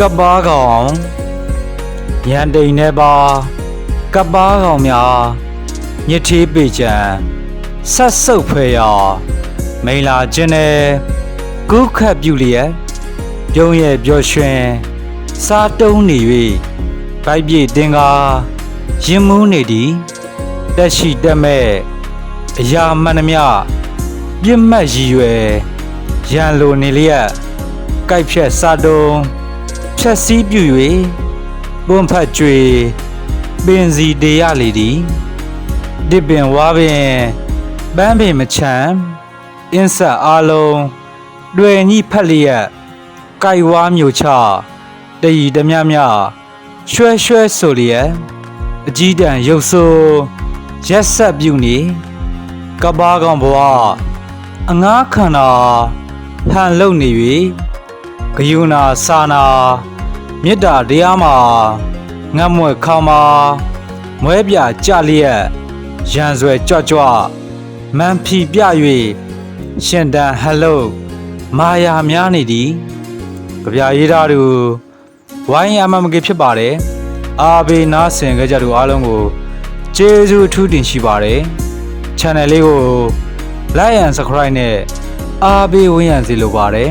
ကပ္ပါကောင်ရန်တိန်နေပါကပ္ပါကောင်များညစ်သေးပေချံဆက်ဆုပ်ဖဲရမိန်လာခြင်းနဲ့ကုခတ်ပြုလျက်ပြုံးရဲ့ပျော်ရွှင်စားတုံးနေ၍ဗိုက်ပြေတင်ကားရင်မူးနေသည်တက်ရှိတက်မဲ့အရာမှန်သမျှပြစ်မှတ်ရည်ရွယ်ရန်လိုနေလျက်ကြိုက်ဖြက်စားတုံး ဖြက်စီးပြူ၍ပွန်ဖတ်ကြွေပင်စီတေရလေသည်တစ်ပင်ဝါပင်ပန်းပင်မချမ်းအင်းဆက်အားလုံးတွေ့ညိဖက်လျက်ကြိုက်ဝါမျိုးချတည်တမြမြရွှဲရွှဲဆိုလျက်အကြီးတန်းရုပ်ဆိုးရက်ဆက်ပြူနေကပ္ပါကောင်ဘဝအငားခန္ဓာဟန်လုံနေ၍ ဂယုဏစာနာမေတ္တာတရားမှာငတ်မွက်ခေါမှာမွဲပြကြလျက်ရန်ဆွဲကြွကြွမန်ဖြီပြ၍ရှင်တန်ဟလုတ်မာယာများနေသည်ကြပြရေးသားသူဝိုင်းအမမကေဖြစ်ပါတယ်အာဘေနာဆင်ကြကြသူအားလုံးကိုကျေးဇူးအထူးတင်ရှိပါတယ် channel လေးကို like and subscribe နဲ့အားပေးဝင်ရစီလိုပါတယ်